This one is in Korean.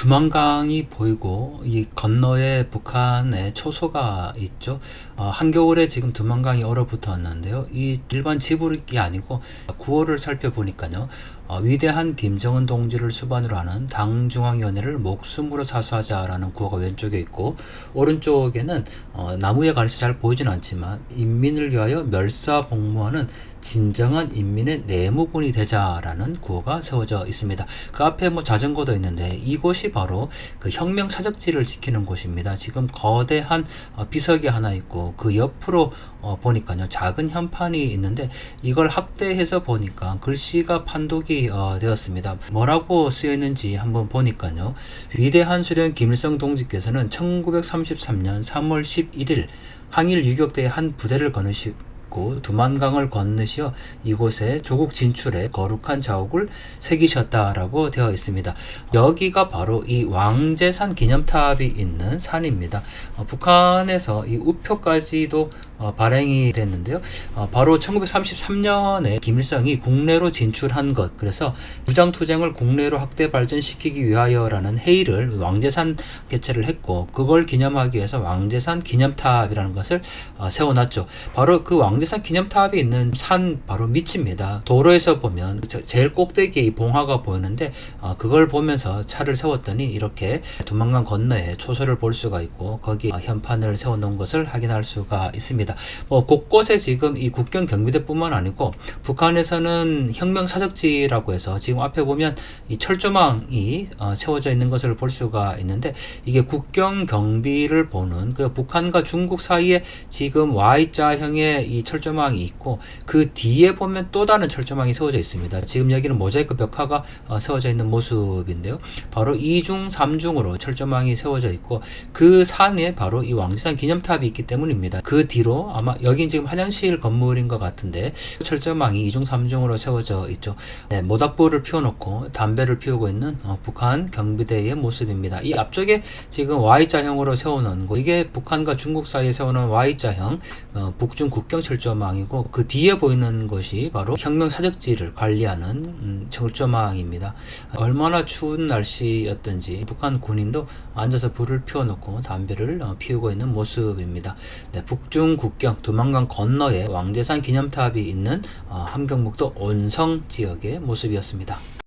두만강이 보이고 이 건너에 북한의 초소가 있죠. 어, 한겨울에 지금 두만강이 얼어붙었는데요. 이 일반 지브릭이 아니고 구호를 살펴보니까요. 어, 위대한 김정은 동지를 수반으로 하는 당중앙위원회를 목숨으로 사수하자라는 구호가 왼쪽에 있고 오른쪽에는 어, 나무에 가려서 잘 보이진 않지만 인민을 위하여 멸사복무하는 진정한 인민의 내무분이 되자라는 구호가 세워져 있습니다. 그 앞에 뭐 자전거도 있는데 이곳이 바로 그 혁명 사적지를 지키는 곳입니다. 지금 거대한 어, 비석이 하나 있고 그 옆으로 어, 보니까요 작은 현판이 있는데 이걸 확대해서 보니까 글씨가 판독이 어, 되었습니다. 뭐라고 쓰여 있는지 한번 보니까요 위대한 수령 김일성 동지께서는 1933년 3월 11일 항일 유격대의 한 부대를 거느시 고 두만강을 건너시어 이곳에 조국 진출에 거룩한 자옥을 새기셨다라고 되어 있습니다. 여기가 바로 이 왕제산 기념탑이 있는 산입니다. 어, 북한에서 이 우표까지도 어, 발행이 됐는데요. 어, 바로 1933년에 김일성이 국내로 진출한 것, 그래서 무장투쟁을 국내로 확대 발전시키기 위하여라는 회의를 왕제산 개최를 했고, 그걸 기념하기 위해서 왕제산 기념탑이라는 것을 어, 세워놨죠. 바로 그 왕제산 기념탑이 있는 산 바로 밑입니다. 도로에서 보면 저- 제일 꼭대기에 이 봉화가 보이는데, 어, 그걸 보면서 차를 세웠더니 이렇게 두만강 건너에 초소를 볼 수가 있고, 거기 어, 현판을 세워놓은 것을 확인할 수가 있습니다. 뭐 곳곳에 지금 이 국경 경비대뿐만 아니고 북한에서는 혁명 사적지라고 해서 지금 앞에 보면 이 철조망이 어, 세워져 있는 것을 볼 수가 있는데 이게 국경 경비를 보는 그 북한과 중국 사이에 지금 Y자형의 이 철조망이 있고 그 뒤에 보면 또 다른 철조망이 세워져 있습니다. 지금 여기는 모자이크 벽화가 어, 세워져 있는 모습인데요. 바로 이중삼중으로 철조망이 세워져 있고 그 산에 바로 이 왕지산 기념탑이 있기 때문입니다. 그 뒤로 아마 여긴 지금 한양실 건물인 것 같은데 철조망이 이중삼중으로 세워져 있죠. 네, 모닥불을 피워놓고 담배를 피우고 있는 어, 북한 경비대의 모습입니다. 이 앞쪽에 지금 Y자형으로 세워놓은 거 이게 북한과 중국 사이에 세워놓은 Y자형 어, 북중 국경 철조망이고 그 뒤에 보이는 것이 바로 혁명 사적지를 관리하는 음, 철조망입니다. 얼마나 추운 날씨였던지 북한 군인도 앉아서 불을 피워놓고 담배를 어, 피우고 있는 모습입니다. 네, 북중 국경 두만강 건너에 왕제산 기념탑이 있는 어, 함경북도 온성 지역의 모습이었습니다.